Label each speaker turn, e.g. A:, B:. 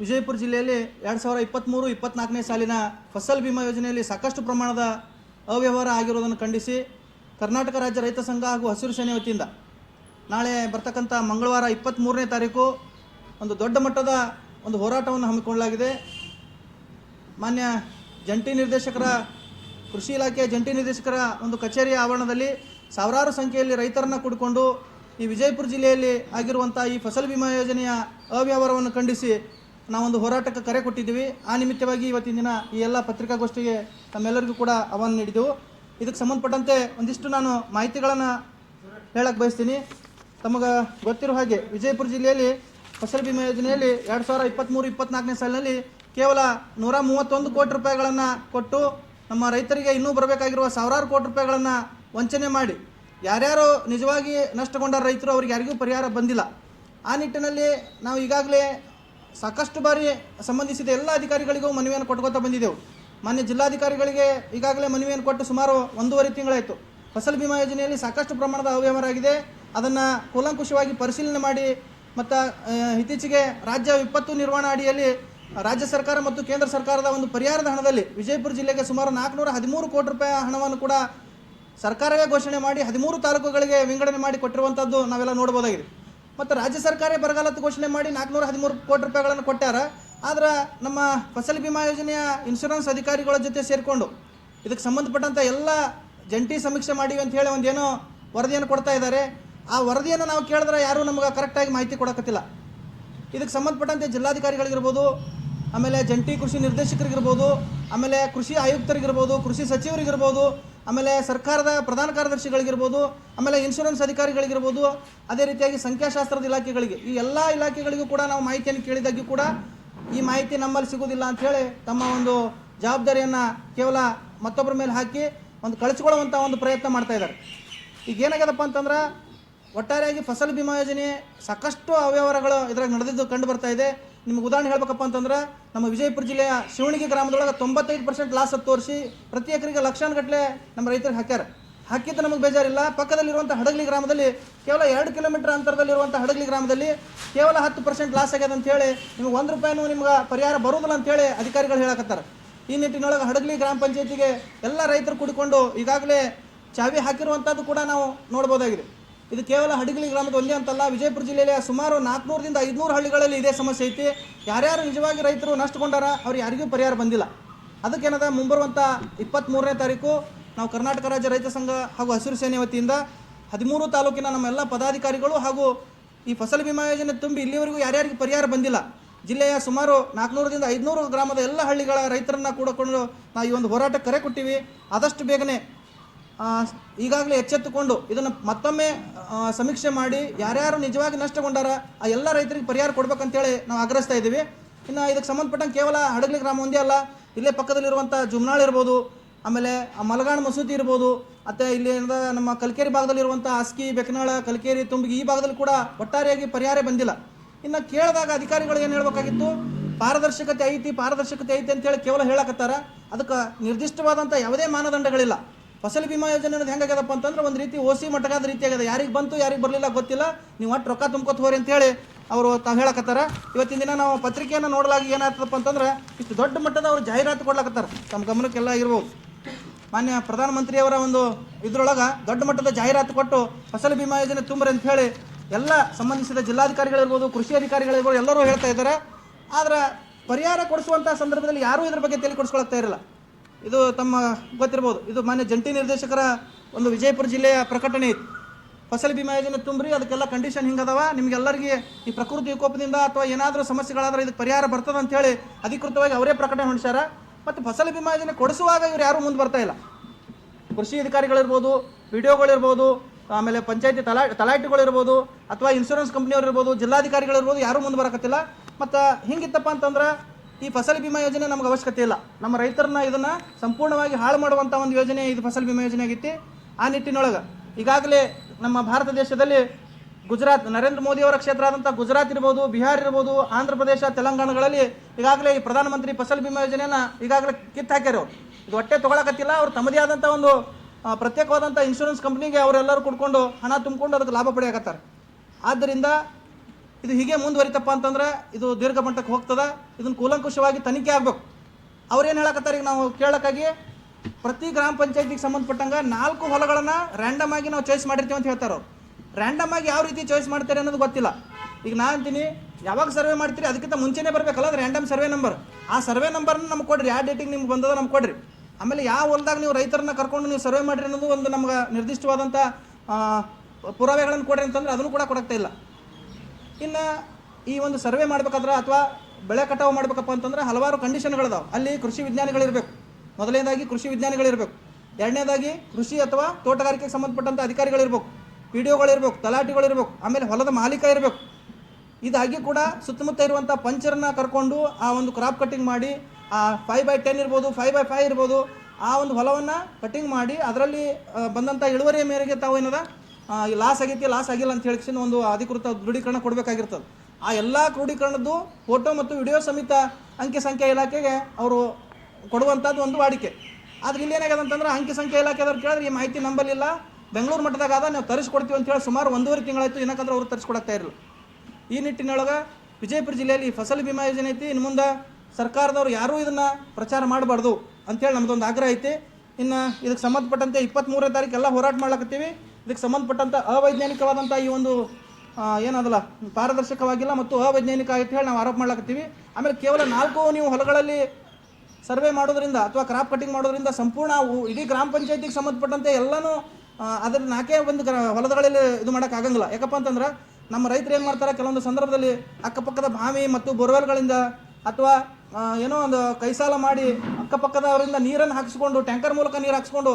A: ವಿಜಯಪುರ ಜಿಲ್ಲೆಯಲ್ಲಿ ಎರಡು ಸಾವಿರ ಇಪ್ಪತ್ತ್ಮೂರು ಇಪ್ಪತ್ನಾಲ್ಕನೇ ಸಾಲಿನ ಫಸಲ್ ಬಿಮಾ ಯೋಜನೆಯಲ್ಲಿ ಸಾಕಷ್ಟು ಪ್ರಮಾಣದ ಅವ್ಯವಹಾರ ಆಗಿರುವುದನ್ನು ಖಂಡಿಸಿ ಕರ್ನಾಟಕ ರಾಜ್ಯ ರೈತ ಸಂಘ ಹಾಗೂ ಹಸಿರು ಸೇನೆ ವತಿಯಿಂದ ನಾಳೆ ಬರ್ತಕ್ಕಂಥ ಮಂಗಳವಾರ ಇಪ್ಪತ್ತ್ಮೂರನೇ ತಾರೀಕು ಒಂದು ದೊಡ್ಡ ಮಟ್ಟದ ಒಂದು ಹೋರಾಟವನ್ನು ಹಮ್ಮಿಕೊಳ್ಳಲಾಗಿದೆ. ಮಾನ್ಯ ಜಂಟಿ ನಿರ್ದೇಶಕರ, ಕೃಷಿ ಇಲಾಖೆಯ ಜಂಟಿ ನಿರ್ದೇಶಕರ ಒಂದು ಕಚೇರಿಯ ಆವರಣದಲ್ಲಿ ಸಾವಿರಾರು ಸಂಖ್ಯೆಯಲ್ಲಿ ರೈತರನ್ನು ಕೂಡಿಕೊಂಡು ಈ ವಿಜಯಪುರ ಜಿಲ್ಲೆಯಲ್ಲಿ ಆಗಿರುವಂಥ ಈ ಫಸಲ್ ಬಿಮಾ ಯೋಜನೆಯ ಅವ್ಯವಹಾರವನ್ನು ಖಂಡಿಸಿ ನಾವೊಂದು ಹೋರಾಟಕ್ಕೆ ಕರೆ ಕೊಟ್ಟಿದ್ದೀವಿ. ಆ ನಿಮಿತ್ತವಾಗಿ ಇವತ್ತಿನ ದಿನ ಈ ಎಲ್ಲ ಪತ್ರಿಕಾಗೋಷ್ಠಿಗೆ ತಮ್ಮೆಲ್ಲರಿಗೂ ಕೂಡ ಆಹ್ವಾನ ನೀಡಿದೆವು. ಇದಕ್ಕೆ ಸಂಬಂಧಪಟ್ಟಂತೆ ಒಂದಿಷ್ಟು ನಾನು ಮಾಹಿತಿಗಳನ್ನು ಹೇಳಕ್ಕೆ ಬಯಸ್ತೀನಿ. ತಮಗೆ ಗೊತ್ತಿರೋ ಹಾಗೆ ವಿಜಯಪುರ ಜಿಲ್ಲೆಯಲ್ಲಿ ಫಸಲ್ ಬಿಮಾ ಯೋಜನೆಯಲ್ಲಿ ಎರಡು ಸಾವಿರ ಇಪ್ಪತ್ತ್ಮೂರು ಇಪ್ಪತ್ನಾಲ್ಕನೇ ಸಾಲಿನಲ್ಲಿ ಕೇವಲ ನೂರ ಮೂವತ್ತೊಂದು ಕೋಟಿ ರೂಪಾಯಿಗಳನ್ನು ಕೊಟ್ಟು ನಮ್ಮ ರೈತರಿಗೆ ಇನ್ನೂ ಬರಬೇಕಾಗಿರುವ ಸಾವಿರಾರು ಕೋಟಿ ರೂಪಾಯಿಗಳನ್ನು ವಂಚನೆ ಮಾಡಿ ಯಾರ್ಯಾರು ನಿಜವಾಗಿ ನಷ್ಟಗೊಂಡ ರೈತರು ಅವ್ರಿಗೆ ಯಾರಿಗೂ ಪರಿಹಾರ ಬಂದಿಲ್ಲ. ಆ ನಿಟ್ಟಿನಲ್ಲಿ ನಾವು ಈಗಾಗಲೇ ಸಾಕಷ್ಟು ಬಾರಿ ಸಂಬಂಧಿಸಿದ ಎಲ್ಲ ಅಧಿಕಾರಿಗಳಿಗೂ ಮನವಿಯನ್ನು ಕೊಟ್ಕೋತಾ ಬಂದಿದ್ದೆವು. ಮಾನ್ಯ ಜಿಲ್ಲಾಧಿಕಾರಿಗಳಿಗೆ ಈಗಾಗಲೇ ಮನವಿಯನ್ನು ಕೊಟ್ಟು ಸುಮಾರು ಒಂದೂವರೆ ತಿಂಗಳಾಯಿತು. ಫಸಲ್ ಬಿಮಾ ಯೋಜನೆಯಲ್ಲಿ ಸಾಕಷ್ಟು ಪ್ರಮಾಣದ ಅವ್ಯವಹಾರ ಆಗಿದೆ. ಅದನ್ನು ಕೂಲಂಕುಷವಾಗಿ ಪರಿಶೀಲನೆ ಮಾಡಿ ಮತ್ತು ಇತ್ತೀಚೆಗೆ ರಾಜ್ಯ ವಿಪತ್ತು ನಿರ್ವಹಣಾ ಅಡಿಯಲ್ಲಿ ರಾಜ್ಯ ಸರ್ಕಾರ ಮತ್ತು ಕೇಂದ್ರ ಸರ್ಕಾರದ ಒಂದು ಪರಿಹಾರದ ಹಣದಲ್ಲಿ ವಿಜಯಪುರ ಜಿಲ್ಲೆಗೆ ಸುಮಾರು ನಾಲ್ಕುನೂರ ಹದಿಮೂರು ಕೋಟಿ ರೂಪಾಯಿ ಹಣವನ್ನು ಕೂಡ ಸರ್ಕಾರವೇ ಘೋಷಣೆ ಮಾಡಿ ಹದಿಮೂರು ತಾಲೂಕುಗಳಿಗೆ ವಿಂಗಡಣೆ ಮಾಡಿ ಕೊಟ್ಟಿರುವಂಥದ್ದು ನಾವೆಲ್ಲ ನೋಡ್ಬೋದಾಗಿದೆ ಮತ್ತು ರಾಜ್ಯ ಸರ್ಕಾರ ಬರಗಾಲದ ಘೋಷಣೆ ಮಾಡಿ ನಾಲ್ಕುನೂರ ಹದಿಮೂರು ಕೋಟಿ ರೂಪಾಯಿಗಳನ್ನು ಕೊಟ್ಟಾರ. ಆದ್ರೆ ನಮ್ಮ ಫಸಲ್ ಬಿಮಾ ಯೋಜನೆಯ ಇನ್ಶೂರೆನ್ಸ್ ಅಧಿಕಾರಿಗಳ ಜೊತೆ ಸೇರಿಕೊಂಡು ಇದಕ್ಕೆ ಸಂಬಂಧಪಟ್ಟಂಥ ಎಲ್ಲ ಜಂಟಿ ಸಮೀಕ್ಷೆ ಮಾಡಿವಿ ಅಂತ ಹೇಳಿ ಒಂದೇನೋ ವರದಿಯನ್ನು ಕೊಡ್ತಾ ಇದ್ದಾರೆ. ಆ ವರದಿಯನ್ನು ನಾವು ಕೇಳಿದ್ರೆ ಯಾರೂ ನಮಗೆ ಕರೆಕ್ಟಾಗಿ ಮಾಹಿತಿ ಕೊಡಕತ್ತಿಲ್ಲ. ಇದಕ್ಕೆ ಸಂಬಂಧಪಟ್ಟಂತೆ ಜಿಲ್ಲಾಧಿಕಾರಿಗಳಿಗಿರ್ಬೋದು ಆಮೇಲೆ ಜಂಟಿ ಕೃಷಿ ನಿರ್ದೇಶಕರಿಗಿರ್ಬೋದು, ಆಮೇಲೆ ಕೃಷಿ ಆಯುಕ್ತರಿಗಿರ್ಬೋದು, ಕೃಷಿ ಸಚಿವರಿಗಿರ್ಬೋದು ಆಮೇಲೆ ಸರ್ಕಾರದ ಪ್ರಧಾನ ಕಾರ್ಯದರ್ಶಿಗಳಿಗಿರ್ಬೋದು, ಆಮೇಲೆ ಇನ್ಶೂರೆನ್ಸ್ ಅಧಿಕಾರಿಗಳಿಗಿರ್ಬೋದು, ಅದೇ ರೀತಿಯಾಗಿ ಸಂಖ್ಯಾಶಾಸ್ತ್ರದ ಇಲಾಖೆಗಳಿಗೆ, ಈ ಎಲ್ಲ ಇಲಾಖೆಗಳಿಗೂ ಕೂಡ ನಾವು ಮಾಹಿತಿಯನ್ನು ಕೇಳಿದಾಗ್ಯೂ ಕೂಡ ಈ ಮಾಹಿತಿ ನಮ್ಮಲ್ಲಿ ಸಿಗೋದಿಲ್ಲ ಅಂಥೇಳಿ ತಮ್ಮ ಒಂದು ಜವಾಬ್ದಾರಿಯನ್ನು ಕೇವಲ ಮತ್ತೊಬ್ಬರ ಮೇಲೆ ಹಾಕಿ ಒಂದು ಕಳಿಸ್ಕೊಳ್ಳುವಂಥ ಒಂದು ಪ್ರಯತ್ನ ಮಾಡ್ತಾ ಇದ್ದಾರೆ. ಈಗ ಏನಾಗ್ಯದಪ್ಪ ಅಂತಂದ್ರೆ ಒಟ್ಟಾರೆಯಾಗಿ ಫಸಲ್ ಬಿಮಾ ಯೋಜನೆ ಸಾಕಷ್ಟು ಅವ್ಯವಹಾರಗಳು ಇದ್ರಾಗ ನಡೆದಿದ್ದು ಕಂಡು ಬರ್ತಾ ಇದೆ. ನಿಮ್ಗೆ ಉದಾಹರಣೆ ಹೇಳ್ಬೇಕಪ್ಪ ಅಂತಂದ್ರೆ ನಮ್ಮ ವಿಜಯಪುರ ಜಿಲ್ಲೆಯ ಶಿವಣಿಗೆ ಗ್ರಾಮದೊಳಗೆ ತೊಂಬತ್ತೈದು ಪರ್ಸೆಂಟ್ ಲಾಸ್ ಹತ್ತು ತೋರಿಸಿ ಪ್ರತಿ ಎಕರೆಗೆ ಲಕ್ಷಾನುಗಟ್ಟಲೆ ನಮ್ಮ ರೈತರಿಗೆ ಹಾಕ್ಯಾರ. ಹಾಕಿದ್ದು ನಮಗೆ ಬೇಜಾರಿಲ್ಲ. ಪಕ್ಕದಲ್ಲಿರುವಂಥ ಹಡಗಲಿ ಗ್ರಾಮದಲ್ಲಿ ಕೇವಲ ಎರಡು ಕಿಲೋಮೀಟರ್ ಅಂತರದಲ್ಲಿರುವಂಥ ಹಡಗಲಿ ಗ್ರಾಮದಲ್ಲಿ ಕೇವಲ ಹತ್ತು ಪರ್ಸೆಂಟ್ ಲಾಸ್ ಆಗ್ಯದ ಅಂತೇಳಿ ನಿಮ್ಗೆ ಒಂದು ರೂಪಾಯಿನೂ ನಿಮ್ಗೆ ಪರಿಹಾರ ಬರೋದಿಲ್ಲ ಅಂತೇಳಿ ಅಧಿಕಾರಿಗಳು ಹೇಳಕತ್ತಾರೆ. ಈ ನಿಟ್ಟಿನೊಳಗೆ ಹಡಗಲಿ ಗ್ರಾಮ ಪಂಚಾಯತಿಗೆ ಎಲ್ಲ ರೈತರು ಕೂಡಿಕೊಂಡು ಈಗಾಗಲೇ ಚಾವಿ ಹಾಕಿರುವಂಥದ್ದು ಕೂಡ ನಾವು ನೋಡ್ಬೋದಾಗಿದೆ. ಇದು ಕೇವಲ ಹಡಗಲಿ ಗ್ರಾಮದ ಒಂದೇ ಅಂತಲ್ಲ, ವಿಜಯಪುರ ಜಿಲ್ಲೆಯಲ್ಲಿ ಸುಮಾರು ನಾಲ್ಕುನೂರದಿಂದ ಐದುನೂರು ಹಳ್ಳಿಗಳಲ್ಲಿ ಇದೇ ಸಮಸ್ಯೆ ಐತಿ. ಯಾರ್ಯಾರು ನಿಜವಾಗಿ ರೈತರು ನಷ್ಟಗೊಂಡಾರ ಅವ್ರು ಯಾರಿಗೂ ಪರಿಹಾರ ಬಂದಿಲ್ಲ. ಅದಕ್ಕೇನದ ಮುಂಬರುವಂಥ ಇಪ್ಪತ್ತ್ಮೂರನೇ ತಾರೀಕು ನಾವು ಕರ್ನಾಟಕ ರಾಜ್ಯ ರೈತ ಸಂಘ ಹಾಗೂ ಹಸಿರು ಸೇನೆ ವತಿಯಿಂದ ಹದಿಮೂರು ತಾಲೂಕಿನ ನಮ್ಮೆಲ್ಲ ಪದಾಧಿಕಾರಿಗಳು ಹಾಗೂ ಈ ಫಸಲ್ ಬಿಮಾ ಯೋಜನೆ ತುಂಬಿ ಇಲ್ಲಿವರೆಗೂ ಯಾರ್ಯಾರಿಗೂ ಪರಿಹಾರ ಬಂದಿಲ್ಲ. ಜಿಲ್ಲೆಯ ಸುಮಾರು ನಾಲ್ಕುನೂರದಿಂದ ಐದುನೂರು ಗ್ರಾಮದ ಎಲ್ಲ ಹಳ್ಳಿಗಳ ರೈತರನ್ನ ಕೂಡಕೊಂಡು ನಾವು ಈ ಒಂದು ಹೋರಾಟಕ್ಕೆ ಕರೆ ಕೊಟ್ಟಿವಿ. ಆದಷ್ಟು ಬೇಗನೆ ಈಗಾಗಲೇ ಎಚ್ಚೆತ್ತುಕೊಂಡು ಇದನ್ನು ಮತ್ತೊಮ್ಮೆ ಸಮೀಕ್ಷೆ ಮಾಡಿ ಯಾರ್ಯಾರು ನಿಜವಾಗಿ ನಷ್ಟಗೊಂಡಾರ ಆ ಎಲ್ಲ ರೈತರಿಗೆ ಪರಿಹಾರ ಕೊಡ್ಬೇಕಂತೇಳಿ ನಾವು ಆಗ್ರಹಿಸ್ತಾ ಇದ್ದೀವಿ. ಇನ್ನು ಇದಕ್ಕೆ ಸಂಬಂಧಪಟ್ಟಂಗೆ ಕೇವಲ ಹಡಗಲಿ ಗ್ರಾಮ ಒಂದೇ ಅಲ್ಲ, ಇಲ್ಲೇ ಪಕ್ಕದಲ್ಲಿರುವಂಥ ಜುಮ್ನಾಳ್ ಇರ್ಬೋದು, ಆಮೇಲೆ ಮಲಗಾಣ ಮಸೂತಿ ಇರ್ಬೋದು, ಮತ್ತು ಇಲ್ಲಿ ನಮ್ಮ ಕಲ್ಕೇರಿ ಭಾಗದಲ್ಲಿರುವಂಥ ಅಸ್ಕಿ ಬೆಕನಾಳ, ಕಲ್ಕೇರಿ, ತುಂಬಿಗೆ ಈ ಭಾಗದಲ್ಲಿ ಕೂಡ ಒಟ್ಟಾರೆಯಾಗಿ ಪರಿಹಾರ ಬಂದಿಲ್ಲ. ಇನ್ನು ಕೇಳಿದಾಗ ಅಧಿಕಾರಿಗಳು ಏನು ಹೇಳಬೇಕಾಗಿತ್ತು, ಪಾರದರ್ಶಕತೆ ಐತಿ ಪಾರದರ್ಶಕತೆ ಐತಿ ಅಂತೇಳಿ ಕೇವಲ ಹೇಳಕತ್ತಾರ. ಅದಕ್ಕೆ ನಿರ್ದಿಷ್ಟವಾದಂಥ ಯಾವುದೇ ಮಾನದಂಡಗಳಿಲ್ಲ. ಫಸಲ್ ಬಿಮಾ ಯೋಜನೆ ಅನ್ನೋದು ಹೆಂಗಾಗ್ಯದಪ್ಪ ಅಂತಂದ್ರೆ ಒಂದು ರೀತಿ ಓಸಿ ಮಟ್ಟಗಾದ ರೀತಿ ಆಗ್ಯದ ಯಾರಿಗೆ ಬಂತು, ಯಾರಿಗೆ ಬರಲಿಲ್ಲ ಗೊತ್ತಿಲ್ಲ. ನೀವು ಒಟ್ಟು ರೊಕ್ಕ ತುಂಬ್ಕೊತ ಹೋರಿ ಅಂತೇಳಿ ಅವರು ತಾವು ಹೇಳಕತ್ತಾರ. ಇವತ್ತಿನ ದಿನ ನಾವು ಪತ್ರಿಕೆಯನ್ನು ನೋಡಲಾಗಿ ಏನಾಗ್ತದಪ್ಪ ಅಂತಂದ್ರೆ ಇಷ್ಟು ದೊಡ್ಡ ಮಟ್ಟದ ಅವರು ಜಾಹೀರಾತು ಕೊಡ್ಲಾಕತ್ತಾರ. ತಮ್ಮ ಗಮನಕ್ಕೆಲ್ಲ ಇರ್ಬೋದು ಮಾನ್ಯ ಪ್ರಧಾನಮಂತ್ರಿಯವರ ಒಂದು ಇದ್ರೊಳಗೆ ದೊಡ್ಡ ಮಟ್ಟದ ಜಾಹೀರಾತು ಕೊಟ್ಟು ಫಸಲ್ ಬಿಮಾ ಯೋಜನೆ ತುಂಬ್ರಿ ಅಂತ ಹೇಳಿ ಎಲ್ಲ ಸಂಬಂಧಿಸಿದ ಜಿಲ್ಲಾಧಿಕಾರಿಗಳಿರ್ಬೋದು, ಕೃಷಿ ಅಧಿಕಾರಿಗಳಿರ್ಬೋದು ಎಲ್ಲರೂ ಹೇಳ್ತಾ ಇದ್ದಾರೆ. ಆದ್ರೆ ಪರಿಹಾರ ಕೊಡಿಸುವಂಥ ಸಂದರ್ಭದಲ್ಲಿ ಯಾರೂ ಇದ್ರ ಬಗ್ಗೆ ತಲೆ ಕೊಡಿಸ್ಕೊಳ್ತಾ ಇರಲ್ಲ. ಇದು ತಮ್ಮ ಗೊತ್ತಿರ್ಬೋದು ಇದು ಮಾನ್ಯ ಜಂಟಿ ನಿರ್ದೇಶಕರ ಒಂದು ವಿಜಯಪುರ ಜಿಲ್ಲೆಯ ಪ್ರಕಟಣೆ ಇತ್ತು ಫಸಲ್ ಬಿಮಾ ಯೋಜನೆ ತುಂಬ್ರಿ, ಅದಕ್ಕೆಲ್ಲ ಕಂಡೀಷನ್ ಹಿಂಗದವ. ನಿಮಗೆಲ್ಲರಿಗೆ ಈ ಪ್ರಕೃತಿ ವಿಕೋಪದಿಂದ ಅಥವಾ ಏನಾದರೂ ಸಮಸ್ಯೆಗಳಾದ್ರೆ ಇದಕ್ಕೆ ಪರಿಹಾರ ಬರ್ತದೆ ಅಂತ ಹೇಳಿ ಅಧಿಕೃತವಾಗಿ ಅವರೇ ಪ್ರಕಟಣೆ ಹೊಂದಿಸ್ಯಾರ. ಮತ್ತು ಫಸಲ್ ಬಿಮಾ ಯೋಜನೆ ಕೊಡಿಸುವಾಗ ಇವ್ರು ಯಾರೂ ಮುಂದೆ ಬರ್ತಾ ಇಲ್ಲ. ಕೃಷಿ ಅಧಿಕಾರಿಗಳಿರ್ಬೋದು ಒಗಳಿರ್ಬೋದು ಆಮೇಲೆ ಪಂಚಾಯತಿ ತಲಾ, ತಲಾಟಿಗಳಿರ್ಬೋದು, ಅಥವಾ ಇನ್ಶೂರೆನ್ಸ್ ಕಂಪ್ನಿಯವ್ರು ಇರ್ಬೋದು ಜಿಲ್ಲಾಧಿಕಾರಿಗಳಿರ್ಬೋದು ಯಾರೂ ಮುಂದೆ ಬರಕತ್ತಿಲ್ಲ. ಮತ್ತು ಹಿಂಗಿತ್ತಪ್ಪ ಅಂತಂದ್ರೆ ಈ ಫಸಲ್ ಬಿಮಾ ಯೋಜನೆ ನಮ್ಗೆ ಅವಶ್ಯಕತೆ ಇಲ್ಲ. ನಮ್ಮ ರೈತರನ್ನ ಇದನ್ನು ಸಂಪೂರ್ಣವಾಗಿ ಹಾಳು ಮಾಡುವಂಥ ಒಂದು ಯೋಜನೆ ಇದು ಫಸಲ್ ಬಿಮಾ ಯೋಜನೆ ಆಗೈತಿ. ಆ ನಿಟ್ಟಿನೊಳಗೆ ಈಗಾಗಲೇ ನಮ್ಮ ಭಾರತ ದೇಶದಲ್ಲಿ ಗುಜರಾತ್ ನರೇಂದ್ರ ಮೋದಿ ಅವರ ಕ್ಷೇತ್ರ ಆದಂಥ ಗುಜರಾತ್ ಇರ್ಬೋದು, ಬಿಹಾರ್ ಇರ್ಬೋದು, ಆಂಧ್ರ ಪ್ರದೇಶ, ತೆಲಂಗಾಣಗಳಲ್ಲಿ ಈಗಾಗಲೇ ಈ ಪ್ರಧಾನಮಂತ್ರಿ ಫಸಲ್ ಬಿಮಾ ಯೋಜನೆಯನ್ನು ಈಗಾಗಲೇ ಕಿತ್ತು ಹಾಕ್ಯಾರ ಅವರು. ಇದು ಹೊಟ್ಟೆ ತೊಗೊಳಕತ್ತಿಲ್ಲ, ಅವ್ರು ತಮ್ಮದೇ ಆದಂಥ ಒಂದು ಪ್ರತ್ಯೇಕವಾದಂಥ ಇನ್ಶೂರೆನ್ಸ್ ಕಂಪ್ನಿಗೆ ಅವರೆಲ್ಲರೂ ಕುಡ್ಕೊಂಡು ಹಣ ತುಂಬಿಕೊಂಡು ಅದಕ್ಕೆ ಲಾಭ ಪಡೆಯಕತ್ತಾರೆ. ಆದ್ದರಿಂದ ಇದು ಹೀಗೆ ಮುಂದುವರಿತಪ್ಪ ಅಂತಂದ್ರೆ ಇದು ದೀರ್ಘ ಮಟ್ಟಕ್ಕೆ ಹೋಗ್ತದ. ಇದನ್ನು ಕೂಲಂಕುಷವಾಗಿ ತನಿಖೆ ಆಗ್ಬೇಕು. ಅವ್ರೇನು ಹೇಳಕತ್ತಾರೆ ಈಗ ನಾವು ಕೇಳೋಕ್ಕಾಗಿ? ಪ್ರತಿ ಗ್ರಾಮ ಪಂಚಾಯತಿಗೆ ಸಂಬಂಧಪಟ್ಟಂಗೆ ನಾಲ್ಕು ಹೊಲಗಳನ್ನು ರ್ಯಾಂಡಮ್ ಆಗಿ ನಾವು ಚಾಯ್ಸ್ ಮಾಡಿರ್ತೀವಿ ಅಂತ ಹೇಳ್ತಾರೆ ಅವ್ರು. ರ್ಯಾಂಡಮ್ ಆಗಿ ಯಾವ ರೀತಿ ಚಾಯ್ಸ್ ಮಾಡ್ತಾರೆ ಅನ್ನೋದು ಗೊತ್ತಿಲ್ಲ. ಈಗ ನಾ ಅಂತೀನಿ, ಯಾವಾಗ ಸರ್ವೆ ಮಾಡ್ತೀರಿ? ಅದಕ್ಕಿಂತ ಮುಂಚೆನೇ ಬರಬೇಕಲ್ಲ, ಅದು ರ್ಯಾಂಡಮ್ ಸರ್ವೆ ನಂಬರ್ ಆ ಸರ್ವೆ ನಂಬರ್ನ ನಮ್ಗೆ ಕೊಡ್ರಿ. ಯಾವ ಡೇಟಿಗೆ ನಿಮ್ಗೆ ಬಂದದ ನಮ್ಗೆ ಕೊಡ್ರಿ. ಆಮೇಲೆ ಯಾವ ಹೊಲದಾಗ ನೀವು ರೈತರನ್ನ ಕರ್ಕೊಂಡು ನೀವು ಸರ್ವೆ ಮಾಡಿರಿ ಅನ್ನೋದು ಒಂದು ನಮ್ಗೆ ನಿರ್ದಿಷ್ಟವಾದಂಥ ಪುರಾವೆಗಳನ್ನು ಕೊಡ್ರಿ ಅಂತಂದ್ರೆ ಅದನ್ನು ಕೂಡ ಕೊಡಕ್ತಾ ಇಲ್ಲ. ಇನ್ನು ಈ ಒಂದು ಸರ್ವೆ ಮಾಡ್ಬೇಕಾದ್ರೆ ಅಥವಾ ಬೆಳೆ ಕಟಾವು ಮಾಡ್ಬೇಕಪ್ಪ ಅಂತಂದ್ರೆ ಹಲವಾರು ಕಂಡೀಷನ್ಗಳಿದಾವೆ. ಅಲ್ಲಿ ಕೃಷಿ ವಿಜ್ಞಾನಿಗಳಿರಬೇಕು. ಮೊದಲನೇದಾಗಿ ಕೃಷಿ ವಿಜ್ಞಾನಿಗಳಿರಬೇಕು. ಎರಡನೇದಾಗಿ ಕೃಷಿ ಅಥವಾ ತೋಟಗಾರಿಕೆಗೆ ಸಂಬಂಧಪಟ್ಟಂಥ ಅಧಿಕಾರಿಗಳಿರ್ಬೇಕು. ಪಿ ಡಿ ಒಗಳಿರ್ಬೇಕು ತಲಾಟಿಗಳಿರ್ಬೇಕು, ಆಮೇಲೆ ಹೊಲದ ಮಾಲೀಕ ಇರಬೇಕು. ಇದಾಗಿ ಕೂಡ ಸುತ್ತಮುತ್ತ ಇರುವಂಥ ಪಂಚರನ್ನ ಕರ್ಕೊಂಡು ಆ ಒಂದು ಕ್ರಾಪ್ ಕಟ್ಟಿಂಗ್ ಮಾಡಿ, ಆ ಫೈವ್ ಬೈ ಟೆನ್ ಇರ್ಬೋದು ಫೈವ್ ಬೈ ಫೈವ್ ಇರ್ಬೋದು, ಆ ಒಂದು ಹೊಲವನ್ನು ಕಟ್ಟಿಂಗ್ ಮಾಡಿ, ಅದರಲ್ಲಿ ಬಂದಂಥ ಇಳುವರಿಯ ಮೇರೆಗೆ ತಾವು ಏನದ? ಲಾಸ್ ಆಗೈತಿ ಲಾಸ್ ಆಗಿಲ್ಲ ಅಂತ ಹೇಳಿ ಒಂದು ಅಧಿಕೃತ ದೃಢೀಕರಣ ಕೊಡಬೇಕಾಗಿರ್ತದೆ. ಆ ಎಲ್ಲ ಕ್ರೋಢೀಕರಣದ್ದು ಫೋಟೋ ಮತ್ತು ವಿಡಿಯೋ ಸಮೇತ ಅಂಕಿ ಸಂಖ್ಯೆ ಇಲಾಖೆಗೆ ಅವರು ಕೊಡುವಂಥದ್ದು ಒಂದು ವಾಡಿಕೆ. ಆದರೆ ಇಲ್ಲಿ ಏನಾಗ್ಯದ ಅಂತಂದ್ರೆ ಅಂಕಿ ಸಂಖ್ಯೆ ಇಲಾಖೆದವ್ರು ಕೇಳಿದ್ರೆ ಈ ಮಾಹಿತಿ ನಂಬಲಿಲ್ಲ. ಬೆಂಗಳೂರು ಮಟ್ಟದಾಗ ಅದ, ನಾವು ತರಿಸ್ಕೊಡ್ತೀವಿ ಅಂತ ಹೇಳಿ ಸುಮಾರು ಒಂದೂವರೆ ತಿಂಗಳಾಯಿತು, ಏನಕ್ಕಂದ್ರೆ ಅವರು ತರಿಸ್ಕೊಡಕ್ತಾ ಇರಲಿಲ್ಲ. ಈ ನಿಟ್ಟಿನೊಳಗೆ ವಿಜಯಪುರ ಜಿಲ್ಲೆಯಲ್ಲಿ ಫಸಲ್ ಬಿಮಾ ಯೋಜನೆ ಐತಿ. ಇನ್ನು ಮುಂದೆ ಸರ್ಕಾರದವರು ಯಾರೂ ಇದನ್ನು ಪ್ರಚಾರ ಮಾಡಬಾರ್ದು ಅಂತೇಳಿ ನಮ್ಮದೊಂದು ಆಗ್ರಹ ಐತಿ. ಇನ್ನು ಇದಕ್ಕೆ ಸಂಬಂಧಪಟ್ಟಂತೆ ಇಪ್ಪತ್ತ್ಮೂರನೇ ತಾರೀಕು ಎಲ್ಲ ಹೋರಾಟ ಮಾಡ್ಲಕತ್ತೀವಿ. ಇದಕ್ಕೆ ಸಂಬಂಧಪಟ್ಟಂಥ ಅವೈಜ್ಞಾನಿಕವಾದಂಥ ಈ ಒಂದು ಏನದಲ್ಲ, ಪಾರದರ್ಶಕವಾಗಿಲ್ಲ ಮತ್ತು ಅವೈಜ್ಞಾನಿಕ ಅಂತ ಹೇಳಿ ನಾವು ಆರೋಪ ಮಾಡ್ಲಕತ್ತೀವಿ. ಆಮೇಲೆ ಕೇವಲ ನಾಲ್ಕು ನೀವು ಹೊಲಗಳಲ್ಲಿ ಸರ್ವೆ ಮಾಡೋದ್ರಿಂದ ಅಥವಾ ಕ್ರಾಪ್ ಕಟಿಂಗ್ ಮಾಡೋದ್ರಿಂದ ಸಂಪೂರ್ಣ ಇಡೀ ಗ್ರಾಮ ಪಂಚಾಯತಿಗೆ ಸಂಬಂಧಪಟ್ಟಂತೆ ಎಲ್ಲನೂ ಅದರ ನಾಲ್ಕೇ ಒಂದು ಹೊಲದಗಳಲ್ಲಿ ಇದು ಇದು ಮಾಡೋಕ್ಕಾಗಂಗಿಲ್ಲ ಯಾಕಪ್ಪ ಅಂತಂದ್ರೆ ನಮ್ಮ ರೈತರು ಏನು ಮಾಡ್ತಾರೆ? ಕೆಲವೊಂದು ಸಂದರ್ಭದಲ್ಲಿ ಅಕ್ಕಪಕ್ಕದ ಬಾವಿ ಮತ್ತು ಬೋರ್ವೆಲ್ಗಳಿಂದ ಅಥವಾ ಏನೋ ಒಂದು ಕೈಸಾಲ ಮಾಡಿ ಅಕ್ಕಪಕ್ಕದವರಿಂದ ನೀರನ್ನು ಹಾಕಿಸ್ಕೊಂಡು, ಟ್ಯಾಂಕರ್ ಮೂಲಕ ನೀರು ಹಾಕಿಸ್ಕೊಂಡು